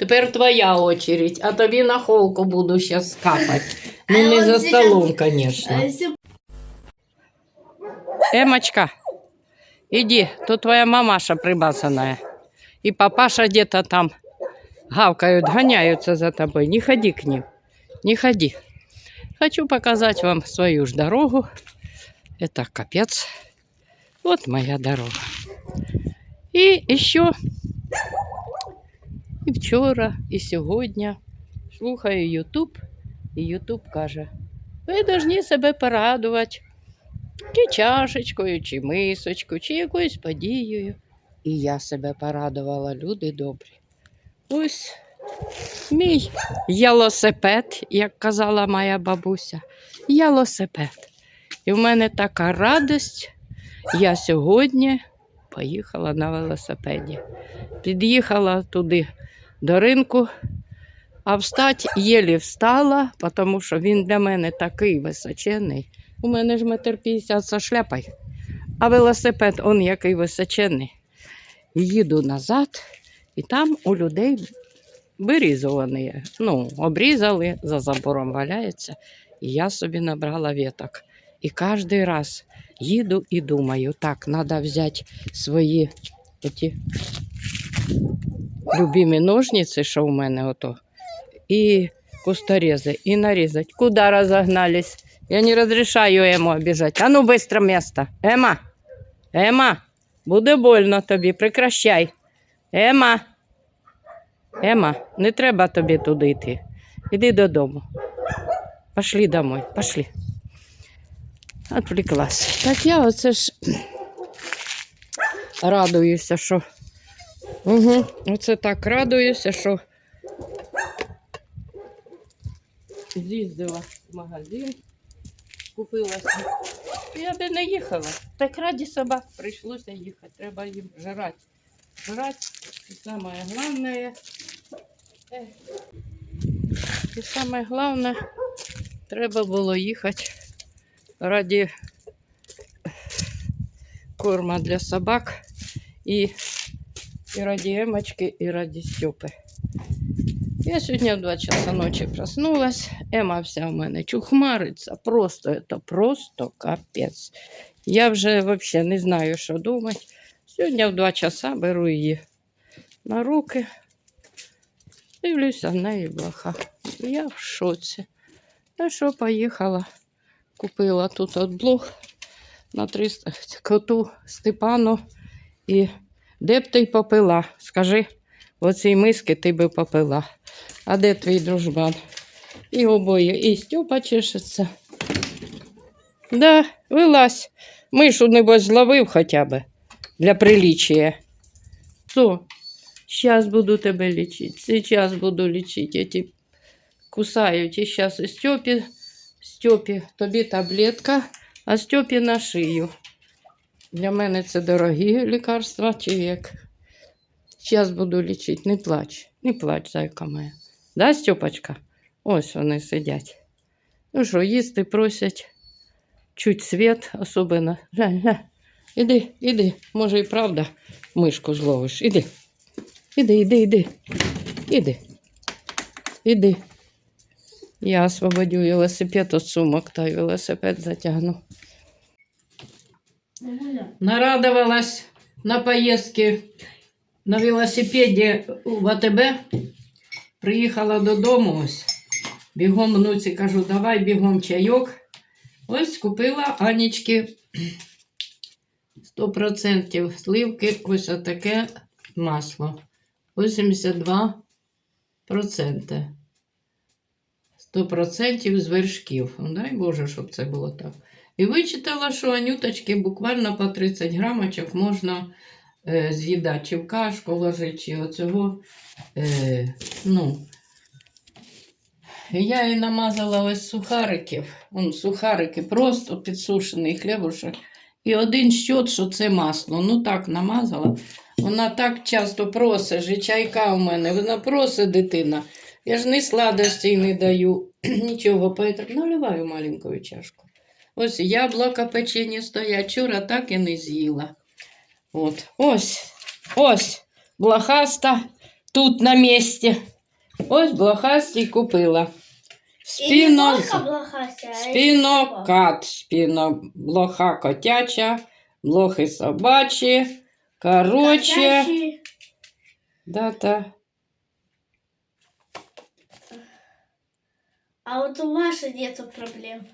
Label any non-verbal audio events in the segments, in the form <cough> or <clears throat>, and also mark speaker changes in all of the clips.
Speaker 1: Тепер твоя очередь, а тобі на холку буду зараз капати. Ну, не за столом, звісно. Эмочка, иди, тут твоя мамаша прибасанная. И папаша где-то там гавкают, гоняются за тобой. Не ходи к ним, не ходи. Хочу показать вам свою ж дорогу. Это капец. Вот моя дорога. И еще і вчора, і сьогодні слухаю Ютуб, і Ютуб каже: ви повинні себе порадувати чи чашечкою, чи мисочкою, чи якоюсь подією. І я себе порадувала, люди добрі. Ось мій ялосипед, як казала моя бабуся, ялосипед. І в мене така радость. Я сьогодні поїхала на велосипеді. Під'їхала туди до ринку, а встать єлі встала, тому що він для мене такий височений. У мене ж метр п'ятдесят за шляпою. А велосипед, он який височений. Їду назад, і там у людей вирізувані. Ну, обрізали, за забором валяється. І я собі набрала веток. І кожен раз їду і думаю, так, треба взяти свої оті любимі ножниці, що в мене ото, і кусторези, і нарізати. Куди розогнались? Я не разрешаю Ему обижать. А ну, быстро место. Ема, Ема, буде больно тобі, прекращай. Ема, Ема, не треба тобі туди йти. Іди додому. Пошли домой, пошли. Отвлеклась. Так я оце ж <clears throat> радуюся, що. Угу. Оце так радуюся, що з'їздила в магазин, купила. собі. Я би не їхала. Так раді собак прийшлося їхати. Треба їм жрати. Жрати. І саме головне. І саме головне, треба було їхати раді корма для собак і, і раді Емочки, і раді Стьопи. Я сьогодні в 2 часа ночі проснулась. Ема вся в мене чухмариться. Просто це просто капець. Я вже взагалі не знаю, що думати. Сьогодні в 2 часа беру її на руки. Дивлюся в неї блоха. Я в шоці. Ну що, поїхала. Купила тут от блох на 300 коту Степану. І де б ти попила? Скажи, в оцій миски ти би попила. А де твій дружбан? І обоє, і Стьопа чешеться. Да, вилазь. Мишу, небось, зловив хоча б для приличия. Що? Зараз буду тебе лічити. Зараз буду лічити. Я ті кусають. І зараз Стьопі, Стьопі, тобі таблетка, а Стьопі на шию. Для мене це дорогі лікарства, чи як. Зараз буду лічити. Не плач, не плач, зайка моя. Да, Стьопочка? Ось вони сидять. Ну що, їсти просять. Чуть світ, особливо. Глянь, глянь. Іди, іди. Може і правда мишку зловиш. Іди. Іди, іди, іди. Іди. Іди. Я освободю велосипед від сумок та й велосипед затягну. Нарадовалась на поїздки на велосипеді в АТБ. Приїхала додому ось. Бігом внуці кажу, давай бігом чайок. Ось купила Анічки 100% сливки, ось таке масло. 82%. 100% з вершків. Дай Боже, щоб це було так. І вичитала, що анюточки буквально по 30 грамочок можна е, з'їдати чи в кашку ложити, чи оцього. Е, ну. Я їй намазала ось сухариків. Вон, сухарики просто підсушений хлібушек. І один щот, що це масло. Ну так намазала. Вона так часто просить, же чайка у мене. Вона просить дитина. Я ж ні сладостей не даю, <clears throat> нічого. Поэтому наливаю маленькую чашку. Ось яблука печені стоять, вчора так і не з'їла. От, ось, ось, блохаста тут на місці. Ось блохастій купила.
Speaker 2: И не
Speaker 1: Спіно...
Speaker 2: только блохастя, а й собака.
Speaker 1: Спінокат, спіно, блоха котяча, блохи собачі. Короче,
Speaker 2: Котячий.
Speaker 1: дата.
Speaker 2: А вот у Маши нету проблем.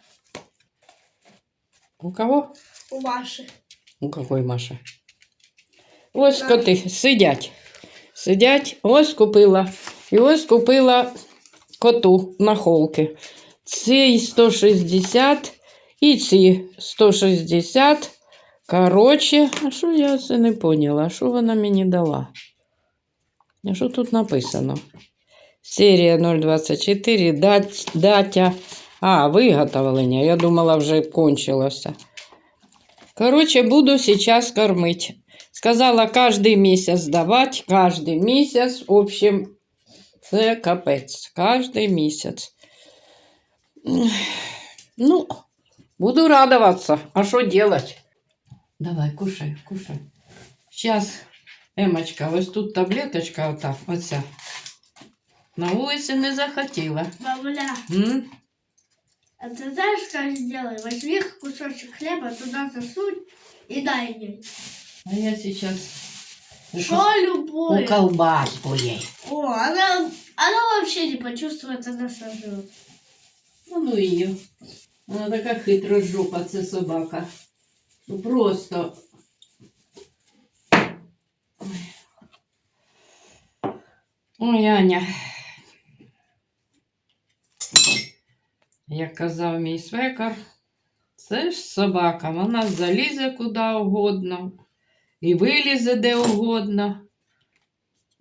Speaker 1: У кого?
Speaker 2: У Маши.
Speaker 1: У какой Маша? Ось
Speaker 2: Так.
Speaker 1: коти сидять. Сидять, ось купила. І ось купила коту на холки. Ці 160 і ці 160. Коротше, а що я це не поняла? Що вона мені дала? А що тут написано? Серія 024, дать, датя. а, виготовлення. Я думала, вже кончилося. Короче, буду сейчас кормить. Сказала, каждый месяц давать, каждый месяц, в общем, це капець, каждый месяц. М, Ну, буду радоваться, а что делать? Давай, кушай, кушай. Сейчас, Емочка, ось тут таблеточка ота, оця. На вулиці не захотіла.
Speaker 2: Бабуля,
Speaker 1: М?
Speaker 2: А ты знаешь, как сделай? Возьми кусочек хлеба, туда засунь и дай мне.
Speaker 1: А я сейчас
Speaker 2: Что любое?
Speaker 1: у колбаску ей.
Speaker 2: О, она, она вообще не почувствует, она сожрет.
Speaker 1: Ну, ну її. Вона така хитрожопа, це собака. Ну просто. Ой. Ой, Аня. Казав мій свекар, це ж собака, вона залізе куди угодно і вилізе де угодно.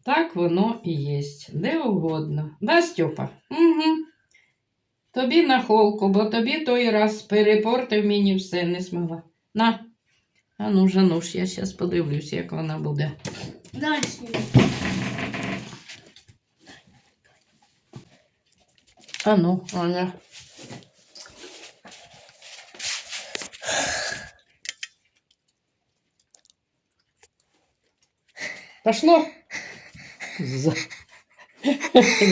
Speaker 1: Так воно і є, де угодно. Да, Стьопа? Угу. Тобі на холку, бо тобі той раз перепортив мені все не смогла. На. А ну, Жануш, я зараз подивлюсь, як вона буде.
Speaker 2: Сними.
Speaker 1: А ну, Аня. Пошло? За,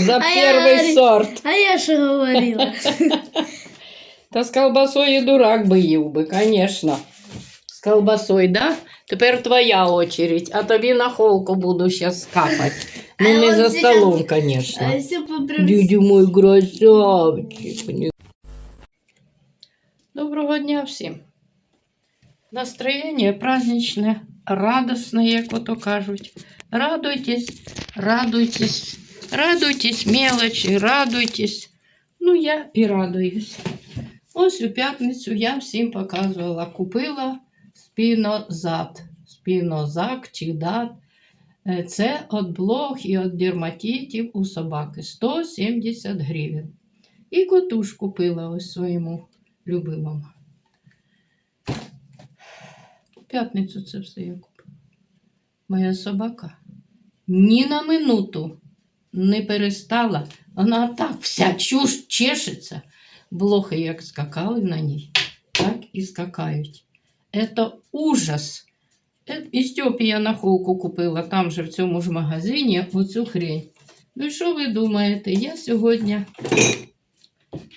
Speaker 1: За
Speaker 2: А я
Speaker 1: первый
Speaker 2: говорю-
Speaker 1: сорт.
Speaker 2: А я же говорила.
Speaker 1: Та з колбасою дурак би їв би, звісно. З колбасою, да? Тепер твоя очередь, а тобі на холку буду зараз капати. Ну,
Speaker 2: А
Speaker 1: не
Speaker 2: от
Speaker 1: за
Speaker 2: зараз-
Speaker 1: столом, звісно.
Speaker 2: А если бы прям...
Speaker 1: Дядя мой красавчик. Доброго дня всім. Настроєння праздничне, радосне, як ото кажуть. Радуйтесь, радуйтесь, радуйтесь мелочі, радуйтесь. Ну, я і радуюсь. Ось у п'ятницю я всім показувала, купила спінозад. Спінозак чи дат. Е, Це від блох і від дерматитів у собаки 170 гривень. І коту ж купила ось своєму любимому. У п'ятницю це все я купила. Моя собака ні на минуту не перестала. Вона так вся чуш чешеться. Блохи як скакали на ній, так і скакають. Це ужас. І Стьопі я на холку купила там же в цьому ж магазині оцю хрень. Ну і що ви думаєте? Я сьогодні,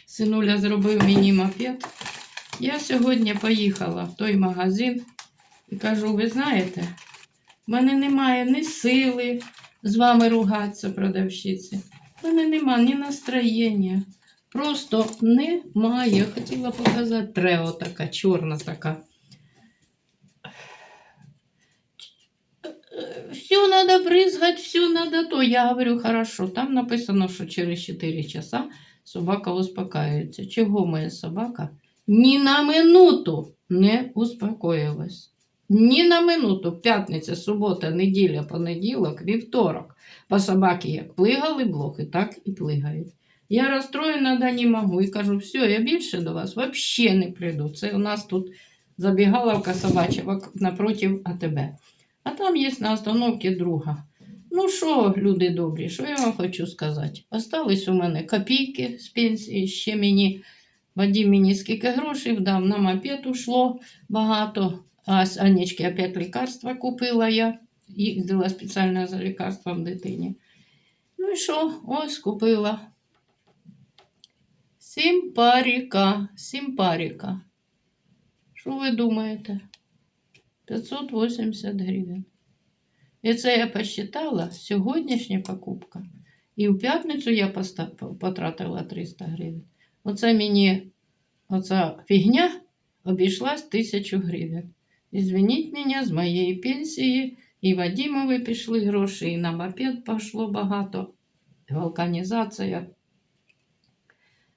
Speaker 1: синуля зробив мені мопед. Я сьогодні поїхала в той магазин і кажу: ви знаєте, в мене немає ні сили з вами ругатися, продавщиці. В мене немає ні настроєння. Просто немає. Я хотіла показати трео така, чорна така. все надо брызгать, все надо то. Я говорю, хорошо. Там написано, що через 4 часа собака успокаюється. Чого моя собака ні на минуту не успокоїлась? Ні на минуту. П'ятниця, субота, неділя, понеділок, вівторок. По собаки як плигали блохи, так і плигають. Я розстроєна да не можу і кажу, все, я більше до вас взагалі не прийду. Це у нас тут забігаловка собача вок- напротив АТБ. А там є на остановці друга. Ну що, люди добрі, що я вам хочу сказати? Остались у мене копійки з пенсії, ще мені Вадим мені скільки грошей вдав, на мопед ушло багато. А з Анечки опять лікарства купила я. Їздила спеціально за лікарством дитині. Ну і що? Ось купила. Сімпаріка, сімпаріка. Що ви думаєте? 580 гривень. І це я посчитала сьогоднішня покупка. І в п'ятницю я потратила 300 гривень. Оце мені, оця фігня обійшлась 1000 гривень. Ізвиніть мене, з моєї пенсії і Вадимові пішли гроші, і на мопед пішло багато. Вулканізація.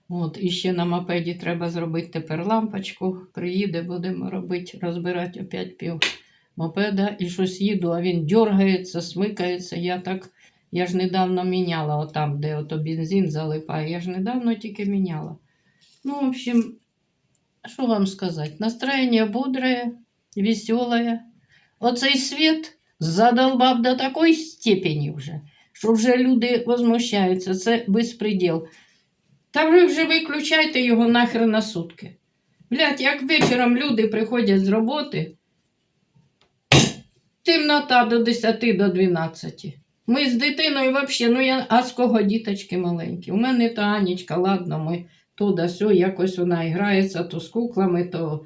Speaker 1: От, і ще на мопеді треба зробити тепер лампочку. Приїде, будемо робити, розбирати опять пів мопеда і щось їду, а він дергається, смикається. Я так, я ж недавно міняла отам, де ото бензин залипає. Я ж недавно тільки міняла. Ну, в общем, що вам сказати? Настроєння бодре, веселе. Оцей світ задолбав до такої степені вже, що вже люди возмущаються. Це безпреділ. Та ви вже виключайте його нахер на сутки. Блядь, як вечором люди приходять з роботи, темнота до 10 до 12. Ми з дитиною взагалі, ну я, а з кого діточки маленькі? У мене та Анічка, ладно, ми то да сьо, якось вона грається то з куклами, то,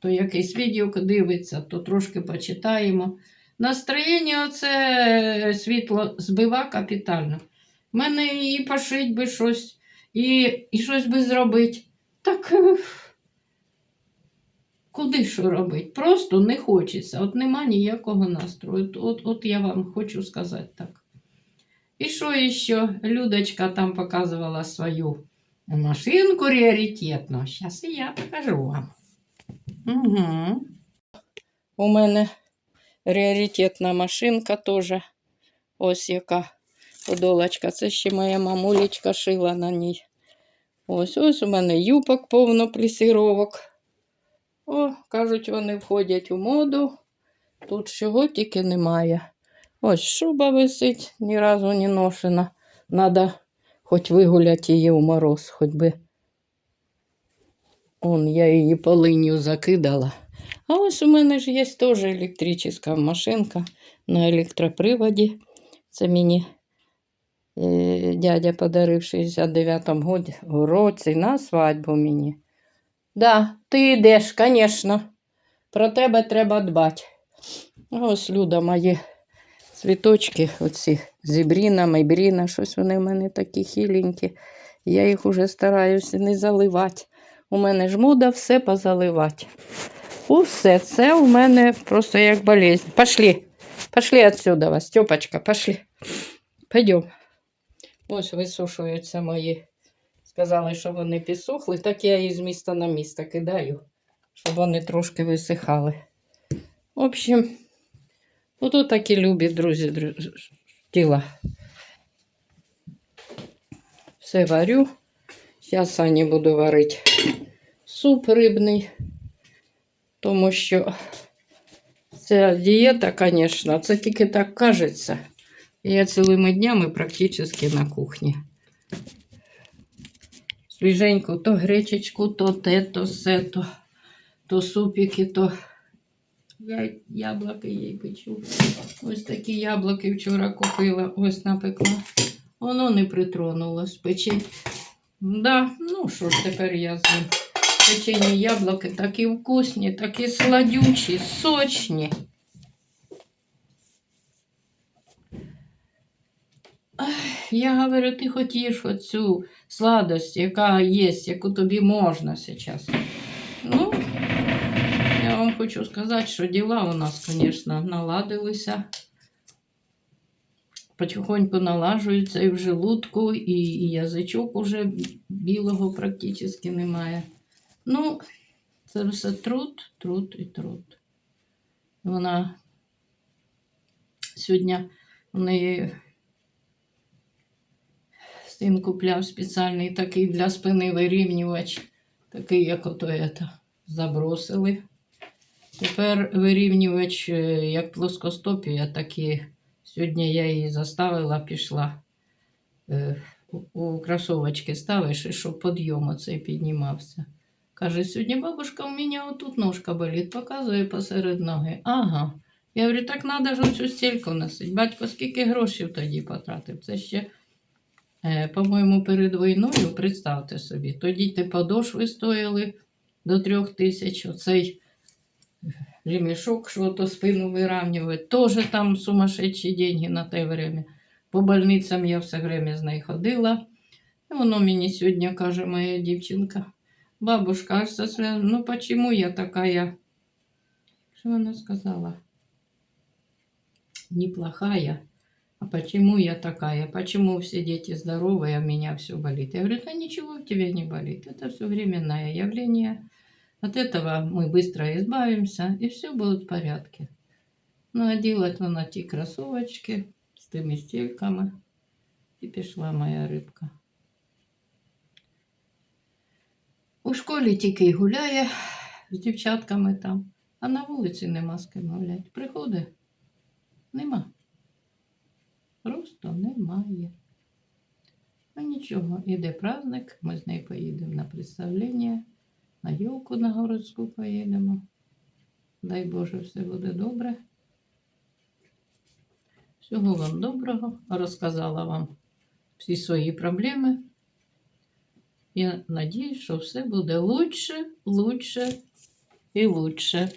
Speaker 1: то якийсь відео дивиться, то трошки почитаємо. Настроєння оце світло збива капітально. У мене і пошить би щось, і, і щось би зробити. Так е, куди що робити? Просто не хочеться. От нема ніякого настрою. От, от, я вам хочу сказати так. І що ще? Людочка там показувала свою машинку раритетну. Зараз і я покажу вам. Угу. У мене раритетна машинка теж. Ось яка подолочка. Це ще моя мамулечка шила на ній. Ось ось у мене юбок повно плісіровок. О, кажуть, вони входять у моду. Тут чого тільки немає. Ось шуба висить, ні разу не ношена. Надо хоч вигуляти її у мороз, хоч би. Он, я її полиню закидала. А ось у мене ж є теж електрична машинка на електроприводі. Це мені е, дядя подарив в 69-му році на свадьбу мені. Да, ти йдеш, звісно. Про тебе треба дбати. Ось Люда мої цвіточки, оці зібріна, майбріна, щось вони в мене такі хіленькі. Я їх уже стараюся не заливати. У мене ж мода все позаливати. Усе це у мене просто як болезнь. Пошли, пошли отсюда, Степочка, пошли. Пойдем. Ось висушуються мої. Сказали, що вони підсохли, так я їх з міста на місто кидаю, щоб вони трошки висихали. В общем, ото такі любі, друзі, друзі діла. Все варю. Зараз Сані буду варити суп рибний, тому що ця дієта, звісно, це тільки так кажеться. Я цілими днями практично на кухні. Свіженьку, то гречечку, то те, то все, то, то супіки, то я яблуки їй печу. Ось такі яблуки вчора купила, ось напекла. Воно не притронулось. Печень. Да, ну що ж тепер я з ним. Печені яблуки такі вкусні, такі сладючі, сочні. Я говорю, ти хотіш оцю сладость, яка є, яку тобі можна зараз. Ну, я вам хочу сказати, що діла у нас, звісно, наладилися. Потихоньку налажуються і в желудку, і, і язичок уже білого практично немає. Ну, це все труд, труд і труд. Вона сьогодні у неї син купляв спеціальний такий для спини вирівнювач, такий, як ото это, забросили. Тепер вирівнювач, е, як плоскостопія, такі. Сьогодні я її заставила, пішла. Е, У кросовочки ставиш, і щоб підйом оцей піднімався. Каже, сьогодні бабушка, у мене отут ножка болить, показує посеред ноги. Ага. Я говорю, так треба ж оцю стільку носити. Батько скільки грошей тоді потратив? Це ще, е, по-моєму, перед війною, представте собі, тоді ті подошви стояли до трьох тисяч. Оцей ремішок, що то спину вирівнює, теж там сумасшедші деньги на те время. По больницям я все время з нею ходила. І воно мені сьогодні каже моя дівчинка. Бабушка, аж со слез- ну почему я такая? Что она сказала? Неплохая. А почему я такая? Почему все дети здоровые, а у меня все болит? Я говорю, да ничего у тебя не болит. Это все временное явление. От этого мы быстро избавимся, и все будет в порядке. Ну, одела это на ті кроссовочки з тими стельками. І пішла моя рибка. У школі тільки й гуляє з дівчатками там, а на вулиці нема з ким гуляти. Приходить, нема. Просто немає. Ну нічого, іде праздник, ми з нею поїдемо на представлення, на юлку на городську поїдемо. Дай Боже, все буде добре. Всього вам доброго. Розказала вам всі свої проблеми. Я надіюсь, що все буде лучше, лучше і лучше.